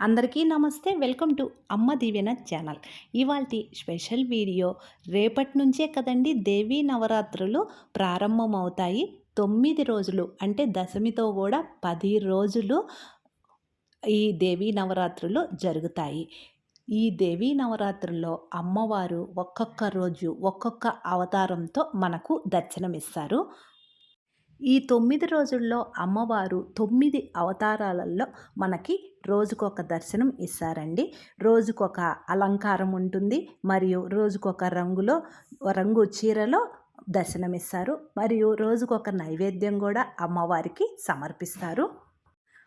అందరికీ నమస్తే. Welcome to Amma Deevena channel. ఇవాళ స్పెషల్ వీడియో రేపటి నుంచే కదండి దేవీ నవరాత్రులు ప్రారంభమవుతాయి. తొమ్మిది రోజులు అంటే దశమితో కూడా పది రోజులు ఈ దేవీ నవరాత్రులు జరుగుతాయి. ఈ దేవీ నవరాత్రుల్లో అమ్మవారు ఒక్కొక్క రోజు ఒక్కొక్క అవతారంతో మనకు దర్శనమిస్తారు. ఈ తొమ్మిది రోజుల్లో అమ్మవారు తొమ్మిది అవతారాలలో మనకి రోజుకొక దర్శనం ఇస్తారండి. రోజుకొక అలంకారం ఉంటుంది. మరియు రోజుకొక రంగులో రంగు చీరలో దర్శనమిస్తారు మరియు రోజుకొక నైవేద్యం కూడా అమ్మవారికి సమర్పిస్తారు.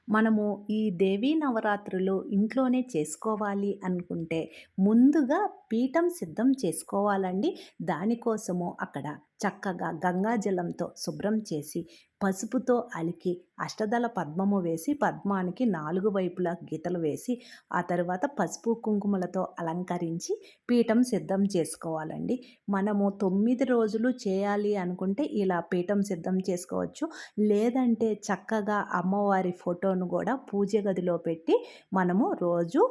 మనము ఈ దేవీ నవరాత్రులు ఇంట్లోనే చేసుకోవాలి అనుకుంటే ముందుగా పీఠం సిద్ధం చేసుకోవాలండి. దానికోసము అక్కడ చక్కగా గంగాజలంతో శుభ్రం చేసి పసుపుతో అలికి అష్టదళ పద్మము వేసి పద్మానికి నాలుగు వైపులా గీతలు వేసి ఆ తర్వాత పసుపు కుంకుమలతో అలంకరించి పీఠం సిద్ధం చేసుకోవాలండి. మనము తొమ్మిది రోజులు చేయాలి అనుకుంటే ఇలా పీఠం సిద్ధం చేసుకోవచ్చు. లేదంటే చక్కగా అమ్మవారి ఫోటోను కూడా పూజ గదిలో పెట్టి మనము రోజు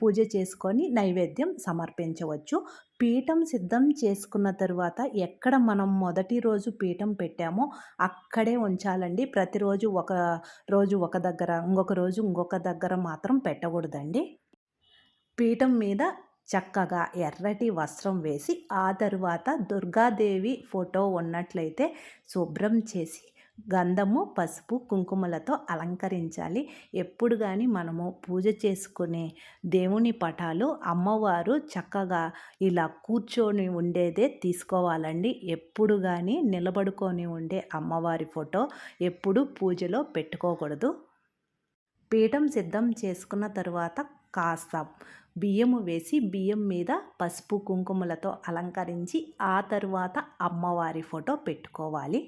పూజ చేసుకొని నైవేద్యం సమర్పించవచ్చు. పీఠం సిద్ధం చేసుకున్న తరువాత ఎక్కడ మనం మొదటి రోజు పీఠం పెట్టామో అక్కడే ఉంచాలండి. ప్రతిరోజు ఒక రోజు ఒక దగ్గర ఇంకొక రోజు ఇంకొక దగ్గర మాత్రం పెట్టకూడదండి. పీఠం మీద చక్కగా ఎర్రటి వస్త్రం వేసి ఆ తరువాత దుర్గాదేవి ఫోటో ఉన్నట్లయితే శుభ్రం చేసి గంధము పసుపు కుంకుమలతో అలంకరించాలి. ఎప్పుడు కానీ మనము పూజ చేసుకునే దేవుని పటాలు అమ్మవారు చక్కగా ఇలా కూర్చొని ఉండేదే తీసుకోవాలండి. ఎప్పుడు కానీ నిలబడుకొని ఉండే అమ్మవారి ఫోటో ఎప్పుడు పూజలో పెట్టుకోకూడదు. పీఠం సిద్ధం చేసుకున్న తరువాత కాస్త బియ్యము వేసి బియ్యం మీద పసుపు కుంకుమలతో అలంకరించి ఆ తరువాత అమ్మవారి ఫోటో పెట్టుకోవాలి.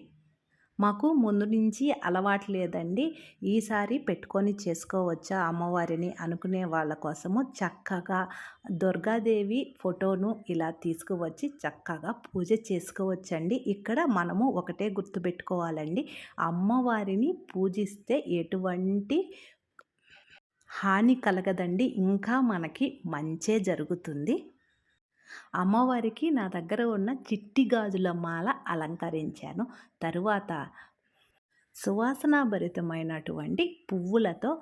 మాకు ముందు నుంచి అలవాటు లేదండి. ఈసారి పెట్టుకొని చేసుకోవచ్చా అమ్మవారిని అనుకునే వాళ్ళ కోసము చక్కగా దుర్గాదేవి ఫోటోను ఇలా తీసుకువచ్చి చక్కగా పూజ చేసుకోవచ్చండి. ఇక్కడ మనము ఒకటే గుర్తుపెట్టుకోవాలండి అమ్మవారిని పూజిస్తే ఎటువంటి హాని కలగదండి. ఇంకా మనకి మంచే జరుగుతుంది. అమ్మవారికి నా దగ్గర ఉన్న చిట్టి గాజుల మాల అలంకరించాను. తరువాత సువాసనాభరితమైనటువంటి పువ్వులతో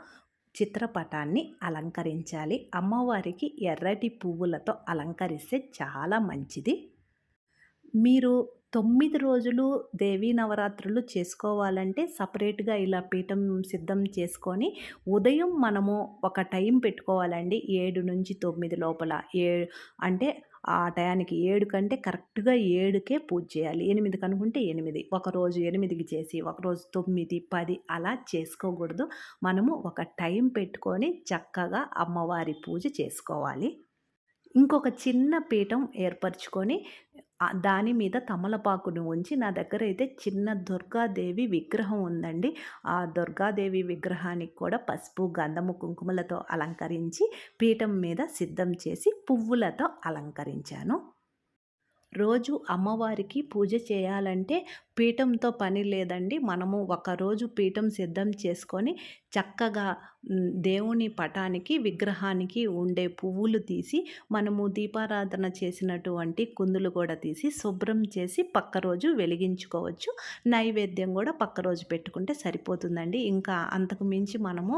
చిత్రపటాన్ని అలంకరించాలి. అమ్మవారికి ఎర్రటి పువ్వులతో అలంకరిస్తే చాలా మంచిది. మీరు తొమ్మిది రోజులు దేవీ నవరాత్రులు చేసుకోవాలంటే సపరేట్గా ఇలా పీఠం సిద్ధం చేసుకొని ఉదయం మనము ఒక టైం పెట్టుకోవాలండి. ఏడు నుంచి తొమ్మిది లోపల. ఏ అంటే ఆ టయానికి ఏడు కంటే కరెక్ట్గా ఏడుకే పూజ చేయాలి. ఎనిమిది కనుకుంటే ఎనిమిది. ఒకరోజు ఎనిమిదికి చేసి ఒకరోజు తొమ్మిది పది అలా చేసుకోకూడదు. మనము ఒక టైం పెట్టుకొని చక్కగా అమ్మవారి పూజ చేసుకోవాలి. ఇంకొక చిన్న పీఠం ఏర్పరచుకొని దాని మీద తమలపాకును ఉంచి నా దగ్గర అయితే చిన్న దుర్గాదేవి విగ్రహం ఉందండి. ఆ దుర్గాదేవి విగ్రహానికి కూడా పసుపు గంధము కుంకుమలతో అలంకరించి పీఠం మీద సిద్ధం చేసి పువ్వులతో అలంకరించాను. రోజు అమ్మవారికి పూజ చేయాలంటే పీఠంతో పని లేదండి. మనము ఒకరోజు పీఠం సిద్ధం చేసుకొని చక్కగా దేవుని పటానికి విగ్రహానికి ఉండే పువ్వులు తీసి మనము దీపారాధన చేసినటువంటి కుందులు కూడా తీసి శుభ్రం చేసి పక్క రోజు వెలిగించుకోవచ్చు. నైవేద్యం కూడా పక్క రోజు పెట్టుకుంటే సరిపోతుందండి. ఇంకా అంతకు మించి మనము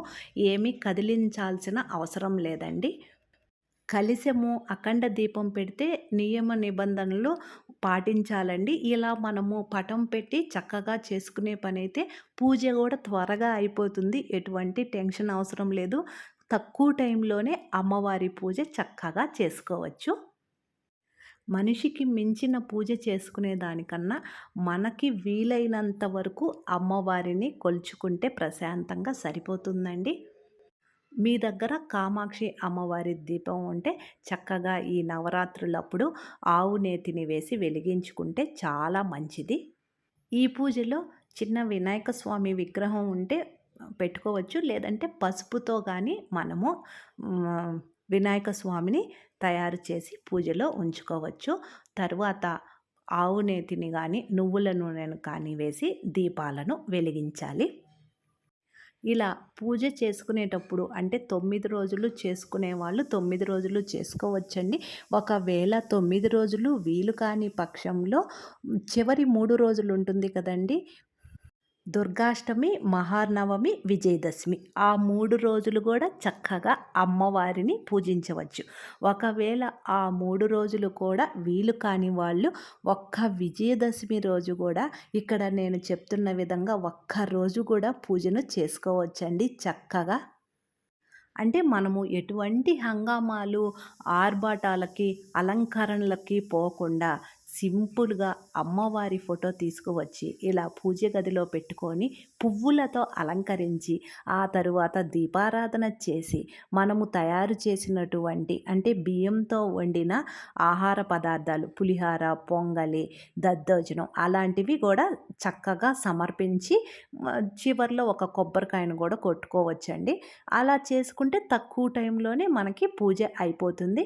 ఏమీ కదిలించాల్సిన అవసరం లేదండి. కలిసము అఖండ దీపం పెడితే నియమ నిబంధనలు పాటించాలండి. ఇలా మనము పటం పెట్టి చక్కగా చేసుకునే పని అయితే పూజ కూడా త్వరగా అయిపోతుంది. ఎటువంటి టెన్షన్ అవసరం లేదు. తక్కువ టైంలోనే అమ్మవారి పూజ చక్కగా చేసుకోవచ్చు. మనిషికి మించిన పూజ చేసుకునే దానికన్నా మనకి వీలైనంత వరకు అమ్మవారిని కొలుచుకుంటే ప్రశాంతంగా సరిపోతుందండి. మీ దగ్గర కామాక్షి అమ్మవారి దీపం ఉంటే చక్కగా ఈ నవరాత్రులప్పుడు ఆవు నేతిని వేసి వెలిగించుకుంటే చాలా మంచిది. ఈ పూజలో చిన్న వినాయక స్వామి విగ్రహం ఉంటే పెట్టుకోవచ్చు లేదంటే పసుపుతో కానీ మనము వినాయక స్వామిని తయారు చేసి పూజలో ఉంచుకోవచ్చు. తర్వాత ఆవు నేతిని కానీ నువ్వుల నూనెను కానీ వేసి దీపాలను వెలిగించాలి. ఇలా పూజ చేసుకునేటప్పుడు అంటే తొమ్మిది రోజులు చేసుకునే వాళ్ళు తొమ్మిది రోజులు చేసుకోవచ్చండి. ఒకవేళ తొమ్మిది రోజులు వీలు కాని పక్షంలో చివరి మూడు రోజులు ఉంటుంది కదండి. దుర్గాష్టమి మహానవమి విజయదశమి. ఆ మూడు రోజులు కూడా చక్కగా అమ్మవారిని పూజించవచ్చు. ఒకవేళ ఆ మూడు రోజులు కూడా వీలు కాని వాళ్ళు ఒక్క విజయదశమి రోజు కూడా ఇక్కడ నేను చెప్తున్న విధంగా ఒక్క రోజు కూడా పూజను చేసుకోవచ్చండి చక్కగా. అంటే మనము ఎటువంటి హంగామాలు ఆర్భాటాలకి అలంకరణలకి పోకుండా సింపుల్గా అమ్మవారి ఫోటో తీసుకువచ్చి ఇలా పూజ గదిలో పెట్టుకొని పువ్వులతో అలంకరించి ఆ తరువాత దీపారాధన చేసి మనము తయారు చేసినటువంటి అంటే బియ్యంతో వండిన ఆహార పదార్థాలు పులిహార పొంగలి దద్దోజనం అలాంటివి కూడా చక్కగా సమర్పించి చివరిలో ఒక కొబ్బరికాయను కూడా కొట్టుకోవచ్చండి. అలా చేసుకుంటే తక్కువ టైంలోనే మనకి పూజ అయిపోతుంది.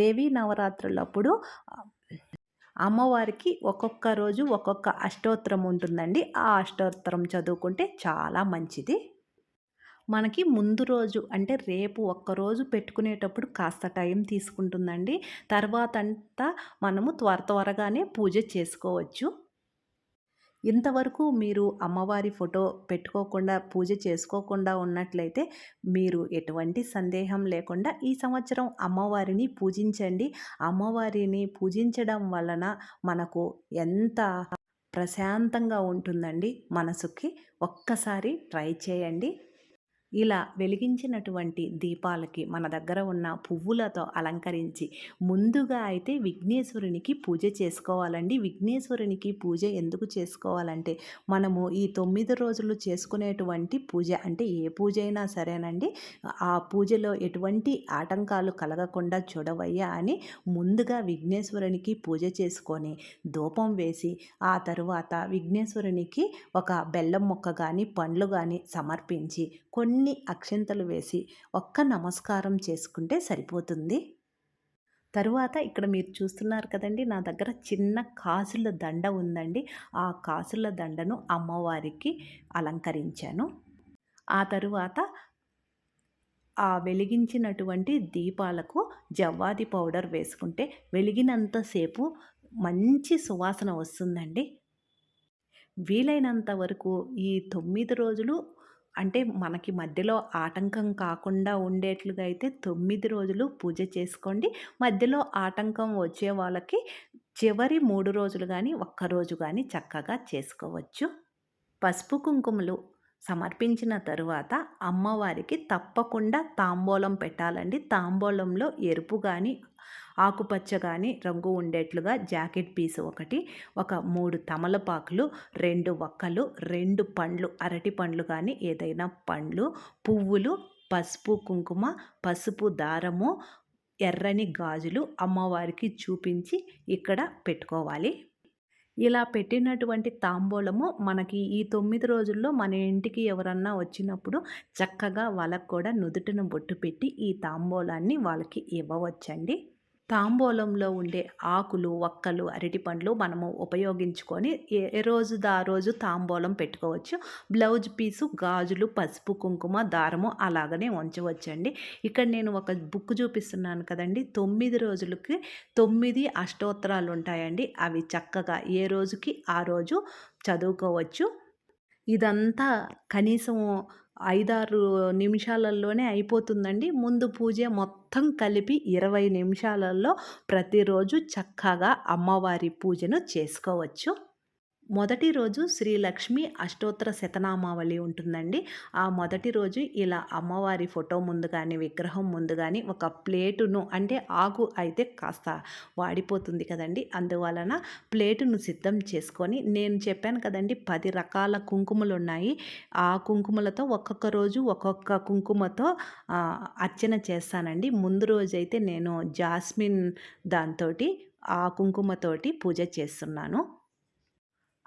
దేవీ నవరాత్రులప్పుడు అమ్మవారికి ఒక్కొక్క రోజు ఒక్కొక్క అష్టోత్తరం ఉంటుందండి. ఆ అష్టోత్తరం చదువుకుంటే చాలా మంచిది. మనకి ముందు రోజు అంటే రేపు ఒక్కరోజు పెట్టుకునేటప్పుడు కాస్త టైం తీసుకుంటుందండి. తర్వాత అంతా మనము త్వర త్వరగానే పూజ చేసుకోవచ్చు. ఇంతవరకు మీరు అమ్మవారి ఫోటో పెట్టుకోకుండా పూజ చేసుకోకుండా ఉన్నట్లయితే మీరు ఎటువంటి సందేహం లేకుండా ఈ సంవత్సరం అమ్మవారిని పూజించండి. అమ్మవారిని పూజించడం వలన మనకు ఎంత ప్రశాంతంగా ఉంటుందండి? మనసుకి ఒక్కసారి ట్రై చేయండి. ఇలా వెలిగించినటువంటి దీపాలకి మన దగ్గర ఉన్న పువ్వులతో అలంకరించి ముందుగా అయితే విఘ్నేశ్వరునికి పూజ చేసుకోవాలండి. విఘ్నేశ్వరునికి పూజ ఎందుకు చేసుకోవాలంటే మనము ఈ తొమ్మిది రోజులు చేసుకునేటువంటి పూజ అంటే ఏ పూజ అయినా సరేనండి. ఆ పూజలో ఎటువంటి ఆటంకాలు కలగకుండా చూడవయ్యా అని ముందుగా విఘ్నేశ్వరునికి పూజ చేసుకొని ధూపం వేసి ఆ తరువాత విఘ్నేశ్వరునికి ఒక బెల్లం మొక్క కానీ పండ్లు కానీ సమర్పించి కొన్ని కొన్ని అక్షంతలు వేసి ఒక్క నమస్కారం చేసుకుంటే సరిపోతుంది. తరువాత ఇక్కడ మీరు చూస్తున్నారు కదండి నా దగ్గర చిన్న కాసుల దండ ఉందండి. ఆ కాసుల దండను అమ్మవారికి అలంకరించాను. ఆ తరువాత ఆ వెలిగించినటువంటి దీపాలకు జవ్వాది పౌడర్ వేసుకుంటే వెలిగినంతసేపు మంచి సువాసన వస్తుందండి. వీలైనంత వరకు ఈ తొమ్మిది రోజులు అంటే మనకి మధ్యలో ఆటంకం కాకుండా ఉండేట్లుగా అయితే తొమ్మిది రోజులు పూజ చేసుకోండి. మధ్యలో ఆటంకం వచ్చే వాళ్ళకి చివరి మూడు రోజులు కానీ ఒక్కరోజు కానీ చక్కగా చేసుకోవచ్చు. పసుపు కుంకుమలు సమర్పించిన తరువాత అమ్మవారికి తప్పకుండా తాంబూలం పెట్టాలండి. తాంబూలంలో ఎరుపు కానీ ఆకుపచ్చ కానీ రంగు ఉండేట్లుగా జాకెట్ పీస్ ఒకటి ఒక మూడు తమలపాకులు రెండు వక్కలు రెండు పండ్లు అరటి పండ్లు కానీ ఏదైనా పండ్లు పువ్వులు పసుపు కుంకుమ పసుపు దారము ఎర్రని గాజులు అమ్మవారికి చూపించి ఇక్కడ పెట్టుకోవాలి. ఇలా పెట్టినటువంటి తాంబూలము మనకి ఈ తొమ్మిది రోజుల్లో మన ఇంటికి ఎవరన్నా వచ్చినప్పుడు చక్కగా వాళ్ళకు కూడా నుదుటిన బొట్టు పెట్టి ఈ తాంబూలాన్ని వాళ్ళకి ఇవ్వవచ్చండి. తాంబూలంలో ఉండే ఆకులు ఒక్కలు అరటిపండ్లు మనము ఉపయోగించుకొని ఏ రోజు దా రోజు తాంబూలం పెట్టుకోవచ్చు. బ్లౌజ్ పీసు గాజులు పసుపు కుంకుమ దారము అలాగనే ఉంచవచ్చండి. ఇక్కడ నేను ఒక బుక్ చూపిస్తున్నాను కదండి. తొమ్మిది రోజులకి తొమ్మిది అష్టోత్తరాలు ఉంటాయండి. అవి చక్కగా ఏ రోజుకి ఆ రోజు చదువుకోవచ్చు. ఇదంతా కనీసం ఐదారు నిమిషాలలోనే అయిపోతుందండి. ముందు పూజ మొత్తం కలిపి ఇరవై నిమిషాలలో ప్రతిరోజు చక్కగా అమ్మవారి పూజను చేసుకోవచ్చు. మొదటి రోజు శ్రీలక్ష్మి అష్టోత్తర శతనామావళి ఉంటుందండి. ఆ మొదటి రోజు ఇలా అమ్మవారి ఫోటో ముందు కానీ విగ్రహం ముందు కానీ ఒక ప్లేటును అంటే ఆకు అయితే కాస్త వాడిపోతుంది కదండి. అందువలన ప్లేటును సిద్ధం చేసుకొని నేను చెప్పాను కదండి పది రకాల కుంకుమలు ఉన్నాయి. ఆ కుంకుమలతో ఒక్కొక్క రోజు ఒక్కొక్క కుంకుమతో అర్చన చేస్తానండి. ముందు రోజు అయితే నేను జాస్మిన్ దాంతో ఆ కుంకుమతోటి పూజ చేస్తున్నాను.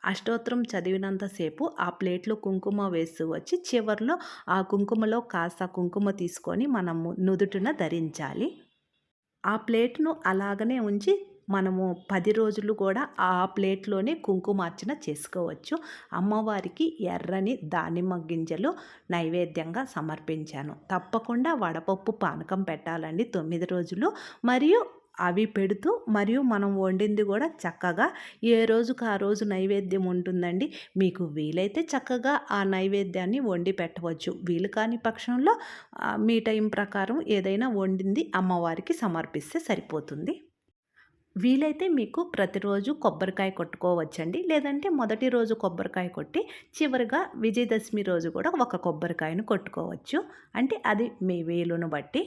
అష్టోత్తరం చదివినంతసేపు ఆ ప్లేట్లో కుంకుమ వేస్తూ వచ్చి చివరిలో ఆ కుంకుమలో కాస్త కుంకుమ తీసుకొని మనము నుదుటిన ధరించాలి. ఆ ప్లేట్ను అలాగనే ఉంచి మనము పది రోజులు కూడా ఆ ప్లేట్లోనే కుంకుమార్చన చేసుకోవచ్చు. అమ్మవారికి ఎర్రని దానిమ్మ గింజలు నైవేద్యంగా సమర్పించాను. తప్పకుండా వడపప్పు పానకం పెట్టాలండి తొమ్మిది రోజులు. మరియు అవి పెడుతూ మరియు మనం వండింది కూడా చక్కగా ఏ రోజుకు ఆ రోజు నైవేద్యం ఉంటుందండి? మీకు వీలైతే చక్కగా ఆ నైవేద్యాన్ని వండి పెట్టవచ్చు. వీలు కాని పక్షంలో మీ టైం ప్రకారం ఏదైనా వండింది అమ్మవారికి సమర్పిస్తే సరిపోతుంది. వీలైతే మీకు ప్రతిరోజు కొబ్బరికాయ కొట్టుకోవచ్చండి. లేదంటే మొదటి రోజు కొబ్బరికాయ కొట్టి చివరిగా విజయదశమి రోజు కూడా ఒక కొబ్బరికాయను కొట్టుకోవచ్చు. అంటే అది మీ వీలును బట్టి.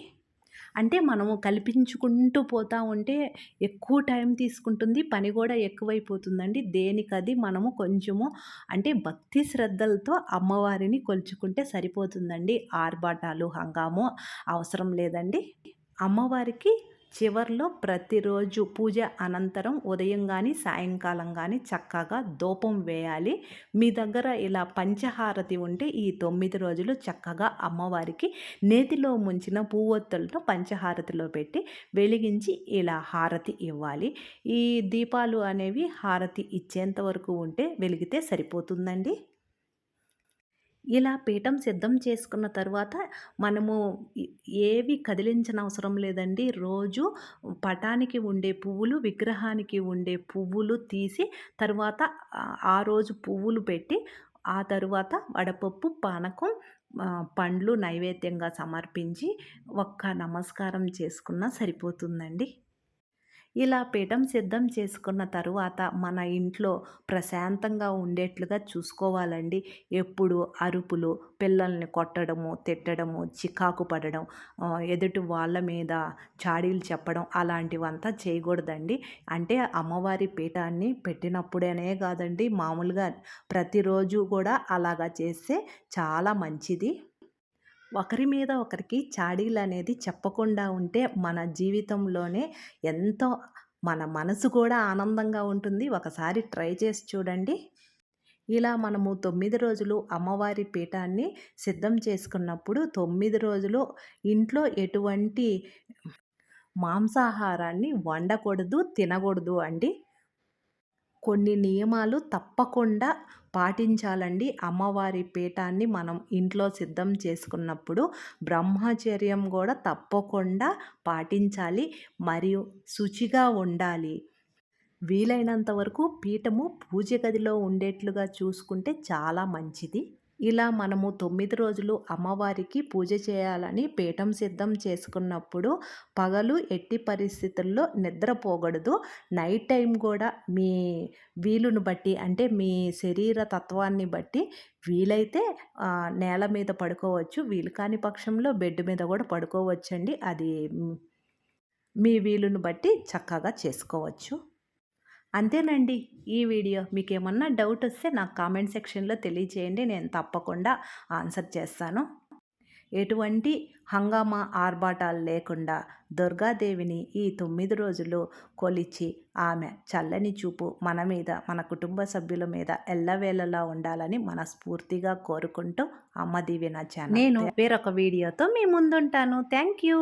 అంటే మనము కల్పించుకుంటూ పోతూ ఉంటే ఎక్కువ టైం తీసుకుంటుంది పని కూడా ఎక్కువైపోతుందండి. దేనికది మనము కొంచెము అంటే భక్తి శ్రద్ధలతో అమ్మవారిని కొలుచుకుంటే సరిపోతుందండి. ఆర్భాటాలు హంగాము అవసరం లేదండి. అమ్మవారికి చివర్లో ప్రతిరోజు పూజ అనంతరం ఉదయం కానీ సాయంకాలం కానీ చక్కగా దూపం వేయాలి. మీ దగ్గర ఇలా పంచహారతి ఉంటే ఈ తొమ్మిది రోజులు చక్కగా అమ్మవారికి నేతిలో ముంచిన పువ్వొత్తులను పంచహారతిలో పెట్టి వెలిగించి ఇలా హారతి ఇవ్వాలి. ఈ దీపాలు అనేవి హారతి ఇచ్చేంత వరకు ఉంటే వెలిగితే సరిపోతుందండి? ఇలా పీఠం సిద్ధం చేసుకున్న తర్వాత మనము ఏవి కదిలించిన అవసరం లేదండి. రోజు పటానికి ఉండే పువ్వులు విగ్రహానికి ఉండే పువ్వులు తీసి తర్వాత ఆ రోజు పువ్వులు పెట్టి ఆ తరువాత వడపప్పు పానకం పండ్లు నైవేద్యంగా సమర్పించి ఒక్క నమస్కారం చేసుకున్నా సరిపోతుందండి. ఇలా పీఠం సిద్ధం చేసుకున్న తరువాత మన ఇంట్లో ప్రశాంతంగా ఉండేట్లుగా చూసుకోవాలండి. ఎప్పుడు అరుపులు పిల్లల్ని కొట్టడము తిట్టడము చికాకు పడడం ఎదుటి వాళ్ళ మీద చాడీలు చెప్పడం అలాంటివంతా చేయకూడదండి. అంటే అమ్మవారి పీఠాన్ని పెట్టినప్పుడేనే కాదండి మామూలుగా ప్రతిరోజు కూడా అలాగా చేస్తే చాలా మంచిది. ఒకరి మీద ఒకరికి చాడీలు అనేది చెప్పకుండా ఉంటే మన జీవితంలోనే ఎంతో మన మనసు కూడా ఆనందంగా ఉంటుంది. ఒకసారి ట్రై చేసి చూడండి. ఇలా మనము తొమ్మిది రోజులు అమ్మవారి పీఠాన్ని సిద్ధం చేసుకున్నప్పుడు తొమ్మిది రోజులు ఇంట్లో ఎటువంటి మాంసాహారాన్ని వండకూడదు తినకూడదు అండి. కొన్ని నియమాలు తప్పకుండా పాటించాలండి. అమ్మవారి పీఠాన్ని మనం ఇంట్లో సిద్ధం చేసుకున్నప్పుడు బ్రహ్మచర్యం కూడా తప్పకుండా పాటించాలి. మరియు శుచిగా ఉండాలి. వీలైనంత వరకు పీఠము పూజ గదిలో ఉండేట్లుగా చూసుకుంటే చాలా మంచిది. ఇలా మనము తొమ్మిది రోజులు అమ్మవారికి పూజ చేయాలని పీఠం సిద్ధం చేసుకున్నప్పుడు పగలు ఎట్టి పరిస్థితుల్లో నిద్రపోకూడదు నైట్ టైం కూడా మీ వీలును బట్టి అంటే మీ శరీర తత్వాన్ని బట్టి వీలైతే నేల మీద పడుకోవచ్చు. వీలు కాని పక్షంలో బెడ్ మీద కూడా పడుకోవచ్చండి. అది మీ వీలును బట్టి చక్కగా చేసుకోవచ్చు. అంతేనండి. ఈ వీడియో మీకు ఏమన్నా డౌట్ వస్తే నాకు కామెంట్ సెక్షన్లో తెలియజేయండి. నేను తప్పకుండా ఆన్సర్ చేస్తాను. ఎటువంటి హంగామా ఆర్భాటాలు లేకుండా దుర్గాదేవిని ఈ తొమ్మిది రోజులు కొలిచి ఆమె చల్లని చూపు మన మీద మన కుటుంబ సభ్యుల మీద ఎల్లవేళలా ఉండాలని మనస్ఫూర్తిగా కోరుకుంటూ అమ్మ దీవెన ఛానల్. నేను వేరొక వీడియోతో మీ ముందుంటాను. Thank you.